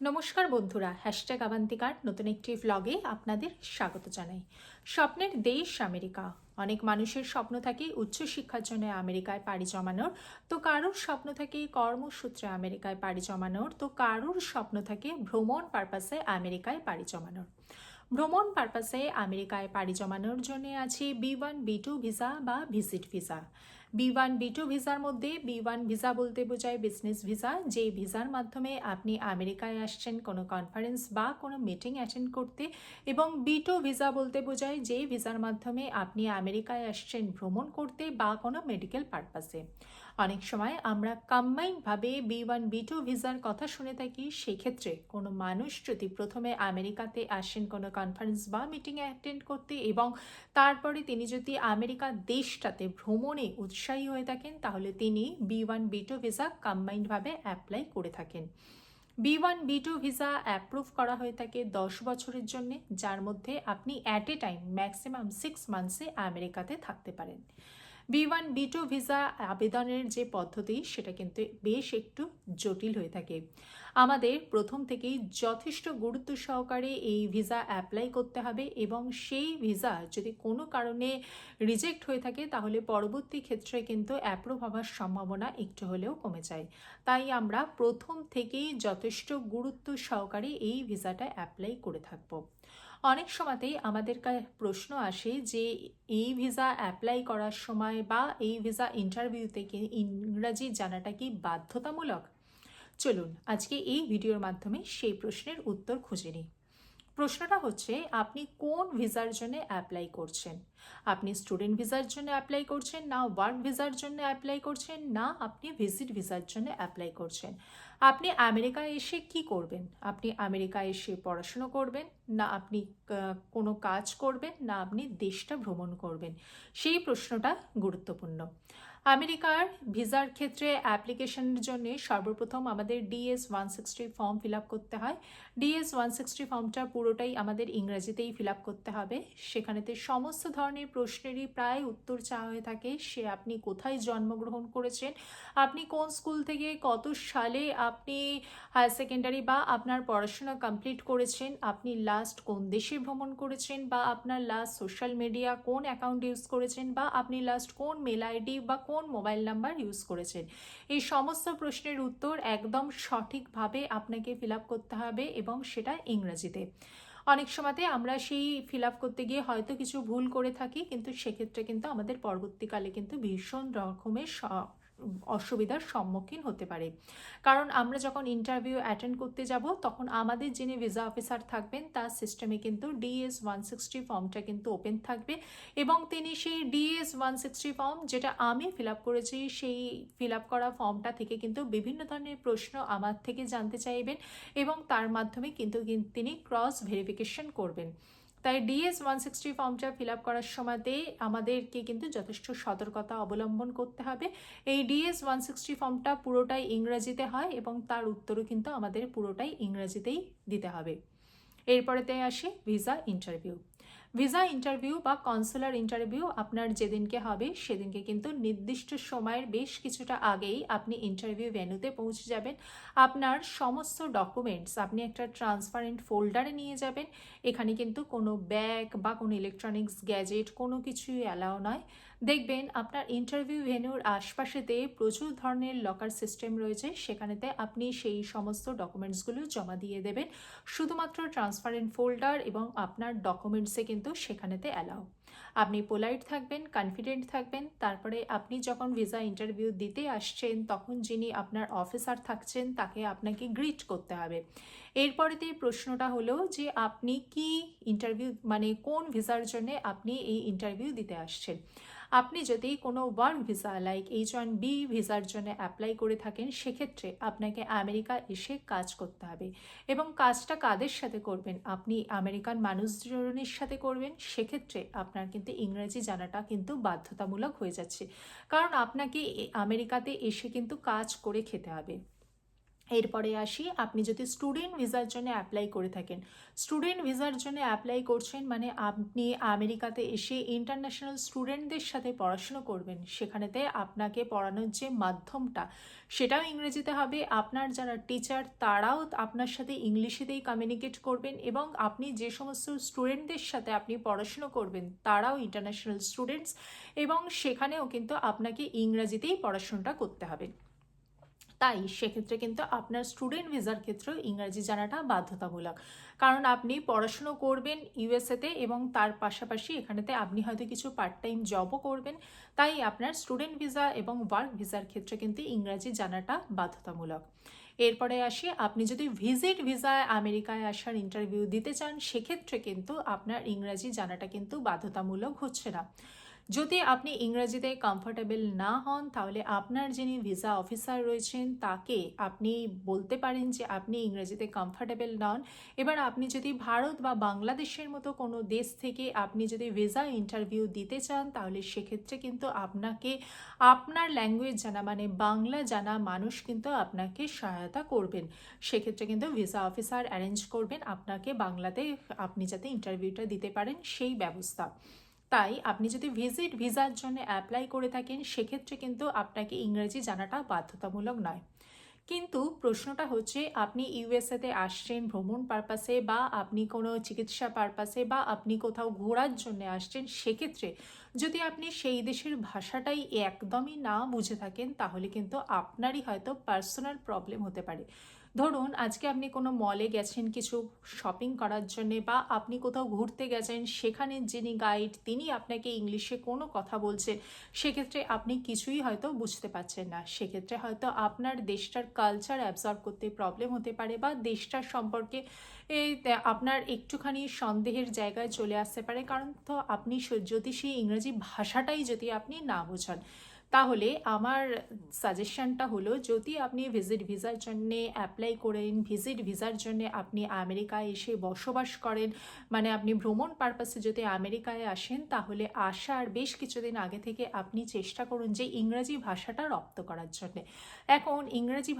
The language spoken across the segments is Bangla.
নমস্কার বন্ধুরা হ্যাশট্যাগ আবান্তিকার নতুন একটি ভ্লগে আপনাদের স্বাগত জানাই। স্বপ্নের দেশ আমেরিকা। অনেক মানুষের স্বপ্ন থাকে উচ্চশিক্ষার জন্য আমেরিকায় পাড়ি জমানোর, তো কারোর স্বপ্ন থাকে কর্মসূত্রে আমেরিকায় পাড়ি জমানোর, তো কারোর স্বপ্ন থাকে ভ্রমণ পারপাসে আমেরিকায় পাড়ি জমানোর। ভ্রমণ পারপাসে আমেরিকায় পাড়ি জমানোর জন্য আছে B one B two visa বা visit visa B one B two ভিসার মধ্যে বি ওয়ান ভিসা বলতে বোঝায় বিজনেস ভিসা, যে ভিসার মাধ্যমে আপনি আমেরিকায় আসছেন, কোনো কনফারেন্স বা কোনো মিটিং অ্যাটেন্ড করতে এবং বি টু ভিসা বলতে বোঝায় যে ভিসার মাধ্যমে আপনি আমেরিকায় আসছেন, ভ্রমণ করতে বা কোনো মেডিকেল পারপাসে অনেক সময় আমরা কম্বাইনভাবে বি ওয়ান, বি টু ভিসার কথা শুনে থাকি, সেক্ষেত্রে কোনো মানুষ যদি প্রথমে আমেরিকাতে আসেন কোনো কনফারেন্স বা মিটিং অ্যাটেন্ড করতে এবং তারপরে তিনি যদি আমেরিকা দেশটাতে ভ্রমণে উৎসাহী হয়ে থাকেন, তাহলে তিনি B one, B two visa কম্বাইন্ডভাবে apply করে থাকেন। B one, B two visa approve করা হয়ে থাকে দশ বছরের জন্য, যার মধ্যে আপনি at a time maximum six মান্থসে আমেরিকাতে থাকতে পারেন। B one, B two visa আবেদনের যে পদ্ধতি, সেটা কিন্তু বেশ একটু জটিল হয়ে থাকে। আমাদের প্রথম থেকেই যথেষ্ট গুরুত্ব সহকারে এই ভিসা অ্যাপ্লাই করতে হবে এবং সেই ভিসা যদি কোনো কারণে রিজেক্ট হয়ে থাকে, তাহলে পরবর্তী ক্ষেত্রে কিন্তু অ্যাপ্রুভ হওয়ার সম্ভাবনা একটু হলেও কমে যায়। তাই আমরা প্রথম থেকেই যথেষ্ট গুরুত্ব সহকারে এই ভিসাটা অ্যাপ্লাই করে থাকব। অনেক সময়তেই আমাদের প্রশ্ন আসে যে, এই ভিসা অ্যাপ্লাই করার সময় বা এই ভিসা ইন্টারভিউতে কি ইংরাজি জানাটা কি বাধ্যতামূলক? চলুন, আজকে এই ভিডিওর মাধ্যমে সেই প্রশ্নের উত্তর খুঁজে নিই। প্রশ্নটা হচ্ছে, আপনি কোন ভিসার জন্য অ্যাপ্লাই করছেন? আপনি স্টুডেন্ট ভিসার জন্য অ্যাপ্লাই করছেন না ওয়ার্ক ভিসার জন্য অ্যাপ্লাই করছেন, না আপনি ভিজিট ভিসার জন্য অ্যাপ্লাই করছেন? আপনি আমেরিকায় এসে কি করবেন? আপনি আমেরিকায় এসে পড়াশুনো করবেন, না আপনি কোনো কাজ করবেন, না আপনি দেশটা ভ্রমণ করবেন? সেই প্রশ্নটা গুরুত্বপূর্ণ। আমেরিকার ভিসার ক্ষেত্রে অ্যাপ্লিকেশনের জন্য সর্বপ্রথম আমাদের DS one sixty form fill up করতে হয়। ডিএস ওয়ান সিক্সটি ফর্মটা পুরোটাই আমাদের ইংরেজিতেই ফিল আপ করতে হবে। সেখানেতে সমস্ত ধরনের প্রশ্নেরই প্রায় উত্তর চাওয়া হয়ে থাকে, সে আপনি কোথায় জন্মগ্রহণ করেছেন, আপনি কোন স্কুল থেকে কত সালে আপনি হায়ার সেকেন্ডারি বা আপনার পড়াশোনা কমপ্লিট করেছেন, আপনি লাস্ট কোন দেশে ভ্রমণ করেছেন বা আপনার লাস্ট সোশ্যাল মিডিয়া কোন অ্যাকাউন্ট ইউজ করেছেন বা আপনি লাস্ট কোন মেল আইডি বা কোন মোবাইল নাম্বার ইউজ করেছেন? এই সমস্ত প্রশ্নের উত্তর একদম সঠিকভাবে আপনাকে ফিল করতে হবে এবং সেটা ইংরেজিতে। অনেক সময়তে আমরা সেই ফিল করতে গিয়ে হয়তো কিছু ভুল করে থাকি, কিন্তু সেক্ষেত্রে কিন্তু আমাদের পরবর্তীকালে কিন্তু ভীষণ রকমের অসুবিধার সম্মুখীন হতে পারে। কারণ আমরা যখন ইন্টারভিউ অ্যাটেন্ড করতে যাব, তখন আমাদের যিনি ভিসা অফিসার থাকবেন, তার সিস্টেমে কিন্তু ডিএস ওয়ান সিক্সটি ফর্মটা কিন্তু ওপেন থাকবে এবং তিনি সেই ডিএস ওয়ান সিক্সটি ফর্ম যেটা আমি ফিল আপ করেছি, সেই ফিল আপ করা ফর্মটা থেকে কিন্তু বিভিন্ন ধরনের প্রশ্ন আমার থেকে জানতে চাইবেন এবং তার মাধ্যমে কিন্তু তিনি ক্রস ভেরিফিকেশন করবেন। তাই ডিএস ওয়ান সিক্সটি ফর্মটা ফিল আপ করার সময়তে আমাদেরকে কিন্তু যথেষ্ট সতর্কতা অবলম্বন করতে হবে। এই ডিএস ওয়ান সিক্সটি ফর্মটা পুরোটাই ইংরাজিতে হয় এবং তার উত্তরও কিন্তু আমাদের পুরোটাই ইংরাজিতেই দিতে হবে। এরপরেতে আসি ভিসা ইন্টারভিউ ভিসা ইন্টারভিউ বা কনসুলার ইন্টারভিউ আপনার যেদিনকে হবে, সেদিনকে কিন্তু নির্দিষ্ট সময়ের বেশ কিছুটা আগেই আপনি ইন্টারভিউ ভেন্যুতে পৌঁছে যাবেন। আপনার সমস্ত ডকুমেন্টস আপনি একটা ট্রান্সপারেন্ট ফোল্ডারে নিয়ে যাবেন। এখানে কিন্তু কোনো ব্যাগ বা কোনো ইলেকট্রনিক্স, গ্যাজেট কোনো কিছুই অ্যালাও নয়। দেখবেন আপনার ইন্টারভিউ ভেন্যুর আশপাশেতে প্রচুর ধরনের লকার সিস্টেম রয়েছে। সেখানেতে আপনি সেই সমস্ত ডকুমেন্টসগুলো জমা দিয়ে দেবেন। শুধুমাত্র ট্রান্সপারেন্ট ফোল্ডার এবং আপনার ডকুমেন্টসে কিন্তু সেখানেতে অ্যালাও আপনি পোলাইট থাকবেন কনফিডেন্ট থাকবেন, তারপরে আপনি যখন ভিসা ইন্টারভিউ দিতে আসছেন, তখন যিনি আপনার অফিসার থাকছেন, তাকে আপনাকে গ্রিট করতে হবে। এরপরেতে প্রশ্নটা হলো যে আপনি কি ইন্টারভিউ মানে কোন ভিসার জন্য আপনি এই ইন্টারভিউ দিতে আসছেন? আপনি যদি কোনো work visa like H one B ভিসার জন্য অ্যাপ্লাই করে থাকেন, সেক্ষেত্রে আপনাকে আমেরিকা এসে কাজ করতে হবে। এবং কাজটা কাদের সাথে করবেন? আপনি আমেরিকান মানুষজনের সাথে করবেন, সেক্ষেত্রে আপনার কিন্তু ইংরেজি জানাটা কিন্তু বাধ্যতামূলক হয়ে যাচ্ছে। কারণ আপনাকে আমেরিকাতে এসে কিন্তু কাজ করে খেতে হবে। এরপরে আসি, আপনি যদি স্টুডেন্ট ভিসার জন্য অ্যাপ্লাই করে থাকেন। স্টুডেন্ট ভিসার জন্য অ্যাপ্লাই করছেন মানে আপনি আমেরিকাতে এসে ইন্টারন্যাশনাল স্টুডেন্টদের সাথে পড়াশুনো করবেন। সেখানেতে আপনাকে পড়ানোর যে মাধ্যমটা, সেটাও ইংরেজিতে হবে। আপনার যারা টিচার তারাও আপনার সাথে ইংলিশেতেই কমিউনিকেট করবেন এবং আপনি যে সমস্ত স্টুডেন্টদের সাথে আপনি পড়াশুনো করবেন, তারাও ইন্টারন্যাশনাল স্টুডেন্টস এবং সেখানেও কিন্তু আপনাকে ইংরাজিতেই পড়াশোনাটা করতে হবে। তাই সেক্ষেত্রে কিন্তু আপনার স্টুডেন্ট ভিসার ক্ষেত্রেও ইংরাজি জানাটা বাধ্যতামূলক। কারণ আপনি পড়াশুনো করবেন ইউএসএতে এবং তার পাশাপাশি এখানেতে আপনি হয়তো কিছু পার্ট টাইম জবও করবেন। তাই আপনার স্টুডেন্ট ভিসা এবং ওয়ার্ক ভিসার ক্ষেত্রে কিন্তু ইংরাজি জানাটা বাধ্যতামূলক। এরপরে আসি, আপনি যদি ভিজিট ভিসায় আমেরিকায় আসার ইন্টারভিউ দিতে চান, সেক্ষেত্রে কিন্তু আপনার ইংরাজি জানাটা কিন্তু বাধ্যতামূলক হচ্ছে না। যদি আপনি ইংরেজিতে কমফোর্টেবল না হন, তাহলে আপনার যিনি ভিসা অফিসার রয়েছেন, তাকে আপনি বলতে পারেন যে আপনি ইংরেজিতে কমফোর্টেবল নন। এবার আপনি যদি ভারত বা বাংলাদেশের মতো কোনো দেশ থেকে আপনি যদি ভিসা ইন্টারভিউ দিতে চান, তাহলে সেক্ষেত্রে কিন্তু আপনাকে, আপনার ল্যাঙ্গুয়েজ জানা মানে বাংলা জানা মানুষ কিন্তু আপনাকে সহায়তা করবেন। সেক্ষেত্রে কিন্তু ভিসা অফিসার অ্যারেঞ্জ করবেন, আপনাকে বাংলাতে আপনি যাতে ইন্টারভিউটা দিতে পারেন, সেই ব্যবস্থা। তাই আপনি যদি ভিজিট ভিসার জন্য অ্যাপ্লাই করে থাকেন, সেক্ষেত্রে কিন্তু আপনাকে ইংরেজি জানাটা বাধ্যতামূলক নয়। কিন্তু প্রশ্নটা হচ্ছে, আপনি ইউএসএতে আসছেন ভ্রমণ পারপাসে বা আপনি কোনো চিকিৎসা পারপাসে বা আপনি কোথাও ঘোরার জন্য আসছেন, সেক্ষেত্রে যদি আপনি সেই দেশের ভাষাটাই একদমই না বুঝে থাকেন, তাহলে কিন্তু আপনারই হয়তো পার্সোনাল প্রবলেম হতে পারে। ধরুন, আজকে আপনি কোনো মলে গেছেন, কিছু শপিং করার জন্যে বা আপনি কোথাও ঘুরতে গেছেন, সেখানে যিনি গাইড তিনি আপনাকে ইংলিশে কোনো কথা বলছেন সেক্ষেত্রে আপনি কিছুই হয়তো বুঝতে পারছেন না। সেক্ষেত্রে হয়তো আপনার দেশটার কালচার অ্যাবজর্ব করতে প্রবলেম হতে পারে বা দেশটার সম্পর্কে আপনার একটুখানি সন্দেহের জায়গায় চলে আসতে পারে। কারণ তো আপনি যদি সেই ইংরেজি ভাষাটাই যদি আপনি না বোঝান তাহলে আমার সাজেশনটা হলো, যদি আপনি ভিজিট ভিসার জন্যে অ্যাপ্লাই করেন ভিজিট ভিসার জন্যে আপনি আমেরিকায় এসে বসবাস করেন মানে আপনি ভ্রমণ পারপাসে যদি আমেরিকায় আসেন, তাহলে আসার বেশ কিছুদিন আগে থেকে আপনি চেষ্টা করুন যে ইংরাজি ভাষাটা রপ্ত করার জন্যে। এখন ইংরাজি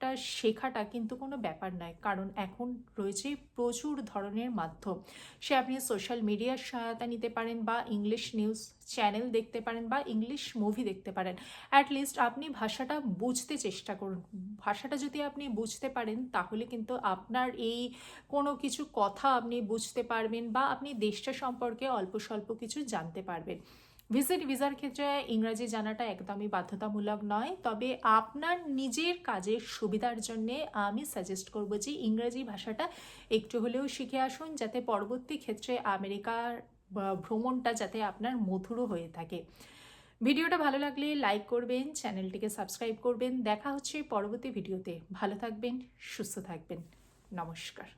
ভাষাটা শেখাটা কিন্তু কোনো ব্যাপার নয়, কারণ এখন রয়েছে প্রচুর ধরনের মাধ্যম। সে আপনি সোশ্যাল মিডিয়ার সহায়তা নিতে পারেন বা ইংলিশ নিউজ চ্যানেল দেখতে পারেন বা ইংলিশ মুভি দেখতে পারেন। অ্যাটলিস্ট আপনি ভাষাটা বুঝতে চেষ্টা করুন। ভাষাটা যদি আপনি বুঝতে পারেন, তাহলে কিন্তু আপনার এই কোনো কিছু কথা আপনি বুঝতে পারবেন বা আপনি দেশটা সম্পর্কে অল্প স্বল্প কিছু জানতে পারবেন। ভিজিট ভিসার ক্ষেত্রে ইংরাজি জানাটা একদমই বাধ্যতামূলক নয়। তবে আপনার নিজের কাজের সুবিধার জন্যে আমি সাজেস্ট করব যে ইংরাজি ভাষাটা একটু হলেও শিখে আসুন, যাতে পরবর্তী ক্ষেত্রে আমেরিকার ভ্রমণটা যাতে আপনার মধুরও হয়ে থাকে। ভিডিওটা ভালো লাগলে লাইক করবেন, চ্যানেলটিকে সাবস্ক্রাইব করবেন। দেখা হচ্ছে পরবর্তী ভিডিওতে। ভালো থাকবেন, সুস্থ থাকবেন। নমস্কার।